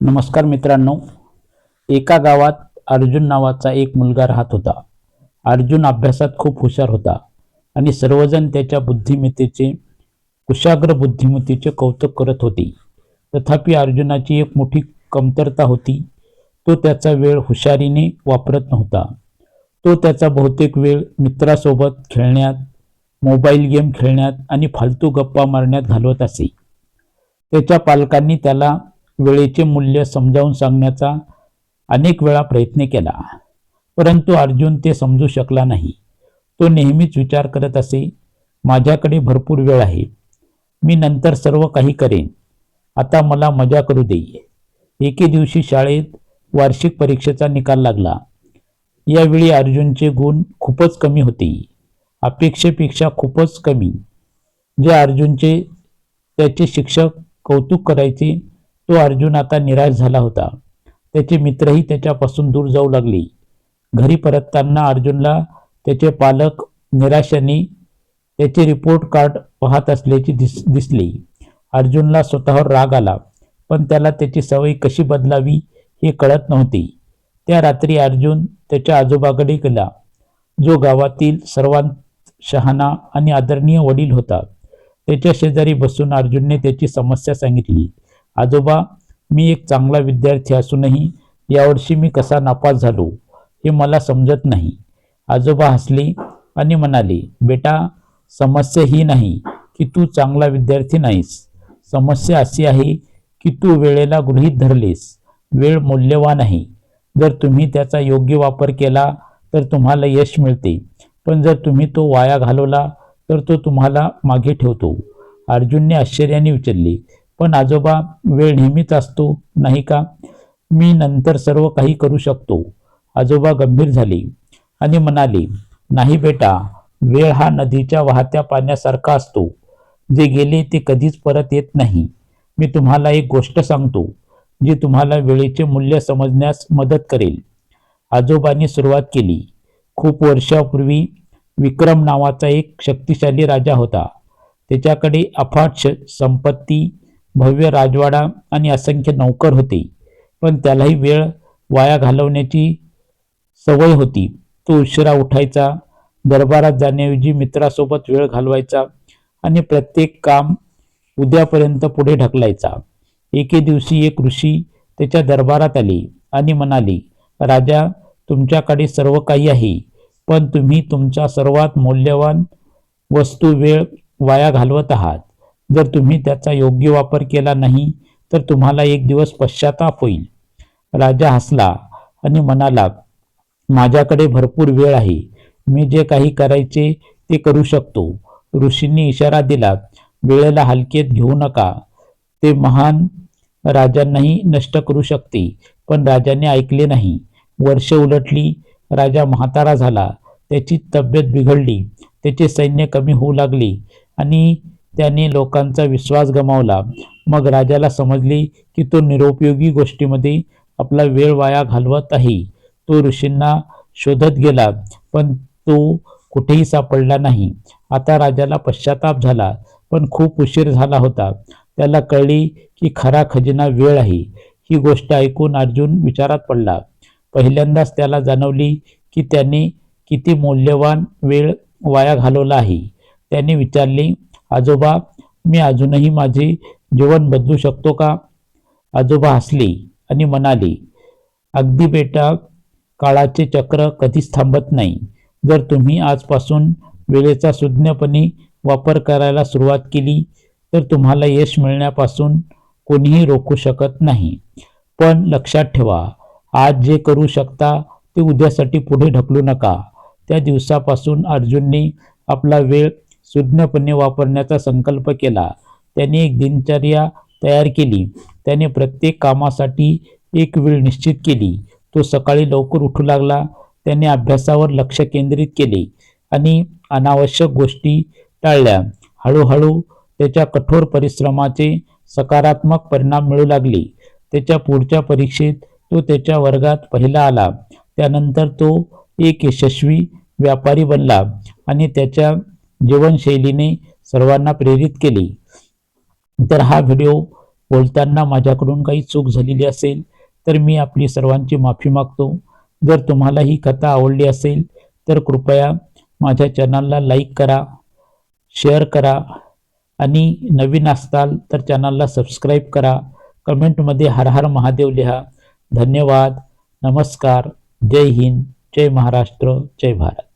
नमस्कार मित्रांनो एका गावात अर्जुन नावाचा एक मुलगा राहत होता. अर्जुन अभ्यासात खूप हुशार होता आणि सर्वजण त्याच्या बुद्धिमत्तेचे कुशाग्र बुद्धिमत्तेचे कौतुक करत होते. तथापि अर्जुनाची एक मोठी कमतरता होती. तो त्याचा वेळ हुशारीने वापरत नव्हता. तो त्याचा बहुतेक वेळ मित्रासोबत खेळण्यात मोबाईल गेम खेळण्यात आणि फालतू गप्पा मारण्यात घालवत असे. त्याच्या पालकांनी त्याला वेळेचे मूल्य समजावून सांगण्याचा अनेक वेळा प्रयत्न केला. परंतु अर्जुन ते समजू शकला नाही. तो नेहमीच विचार करत असे माझ्याकडे भरपूर वेळ आहे. मी नंतर सर्व काही करेन. आता मला मजा करू दे. एके दिवशी शाळेत वार्षिक परीक्षेचा निकाल लागला. यावेळी अर्जुनचे गुण खूपच कमी होते. अपेक्षेपेक्षा खूपच कमी. जे अर्जुनचे त्याचे शिक्षक कौतुक करायचे तो अर्जुन आता निराश झाला होता. त्याचे मित्रही त्याच्यापासून दूर जाऊ लागले. घरी परतताना अर्जुनला त्याचे पालक निराशाने त्याचे रिपोर्ट कार्ड पाहत असल्याची दिस दिसले. अर्जुनला स्वतःवर राग आला पण त्याला त्याची सवय कशी बदलावी हे कळत नव्हते. त्या रात्री अर्जुन त्याच्या आजोबाकडे गेला. जो गावातील सर्वांत शहाणा आणि आदरणीय वडील होता. त्याच्या शेजारी बसून अर्जुनने त्याची समस्या सांगितली. आजोबा मी एक चांगला विद्यार्थी असूनही यावर्षी मी कसा नापास झालो हे मला समजत नाही. आजोबा हसले आणि म्हणाले बेटा समस्या ही नाही की तू चांगला विद्यार्थी नाहीस. समस्या अशी आहे की तू वेळेला गृहीत धरलेस. वेळ मौल्यवान आहे. जर तुम्ही त्याचा योग्य वापर केला तर तुम्हाला यश मिळते. पण जर तुम्ही तो वाया घालवला तर तो तुम्हाला मागे ठेवतो. अर्जुनने आश्चर्याने विचारले पण आजोबा वेळ नेहमीच असतो नाही का? मी नंतर सर्व काही करू शकतो. आजोबा गंभीर झाले आणि म्हणाले नाही बेटा वेळ हा नदीच्या वाहत्या पाण्यासारखा असतो. जे गेले ते कधीच परत येत नाही. मी तुम्हाला एक गोष्ट सांगतो जी तुम्हाला वेळेचे मूल्य समजण्यास मदत करेल. आजोबांनी सुरुवात केली. खूप वर्षापूर्वी विक्रम नावाचा एक शक्तिशाली राजा होता. त्याच्याकडे अफाट श संपत्ती भव्य राजवाडा आणि असंख्य नौकर होते. पण त्यालाही वेळ वाया घालवण्याची सवय होती. तो उशिरा उठायचा दरबारात जाण्याऐवजी मित्रासोबत वेळ घालवायचा आणि प्रत्येक काम उद्यापर्यंत पुढे ढकलायचा. एके दिवशी एक ऋषी त्याच्या दरबारात आले आणि म्हणाले राजा तुमच्याकडे सर्व काही आहे पण तुम्ही तुमचा सर्वात मौल्यवान वस्तू वेळ वाया घालवत आहात. जर तुम्ही त्याचा योग्य वापर केला नाही तर तुम्हाला एक दिवस पश्चाताप होईल. राजा हसला आणि म्हणाला माझ्याकडे भरपूर वेळ आहे. मी जे काही करायचे ते करू शकतो. ऋषींनी इशारा दिला वेळेला हलकेत घेऊ नका. ते महान राजांनाही नष्ट करू शकते पण राजाने ऐकले नाही. वर्ष उलटली राजा म्हातारा झाला. त्याची तब्येत बिघडली. त्याचे सैन्य कमी होऊ लागले आणि त्याने लोकांचा विश्वास गमावला. मग राजाला समजले की तो निरुपयोगी गोष्टीमध्ये आपला वेळ वाया घालवत आहे. तो ऋषींना शोधत गेला पण तो कुठेही सापडला नाही. आता राजाला पश्चाताप झाला पण खूप उशीर झाला होता. त्याला कळले की खरा खजिना वेळ आहे. ही गोष्ट ऐकून अर्जुन विचारात पडला. पहिल्यांदाच त्याला जाणवली की त्याने किती मौल्यवान वेळ वाया घालवला आहे. त्याने विचारले आजोबा मी अजूनही माझे जीवन बदलू शकतो का? आजोबा हसले आणि म्हणाले अगदी बेटा काळाचे चक्र कधीच थांबत नाही. जर तुम्ही आजपासून वेळेचा सुज्ञपणे वापर करायला सुरुवात केली तर तुम्हाला यश मिळण्यापासून कोणीही रोखू शकत नाही. पण लक्षात ठेवा आज जे करू शकता ते उद्यासाठी पुढे ढकलू नका. त्या दिवसापासून अर्जुनने आपला वेळ सुज्ञपणे वापरण्याचा संकल्प केला. त्याने एक दिनचर्या तयार केली. त्याने प्रत्येक कामासाठी एक वेळ निश्चित केली. तो सकाळी लवकर उठू लागला. त्याने अभ्यासावर लक्ष केंद्रित केले आणि अनावश्यक गोष्टी टाळल्या. हळूहळू त्याच्या कठोर परिश्रमाचे सकारात्मक परिणाम मिळू लागले. त्याच्या पुढच्या परीक्षेत तो त्याच्या वर्गात पहिला आला. त्यानंतर तो एक यशस्वी व्यापारी बनला आणि त्याच्या जीवनशैलीने सर्वांना प्रेरित केले. तर हा व्हिडिओ बोलताना माझ्याकडून काही चूक झालेली असेल तर मी आपली सर्वांची माफी मागतो. जर तुम्हाला ही कथा आवडली असेल तर कृपया माझ्या चॅनलला लाईक करा शेअर करा आणि नवीन असताल तर चॅनलला सबस्क्राईब करा. कमेंटमध्ये हर हर महादेव लिहा. धन्यवाद. नमस्कार. जय हिंद. जय महाराष्ट्र. जय भारत.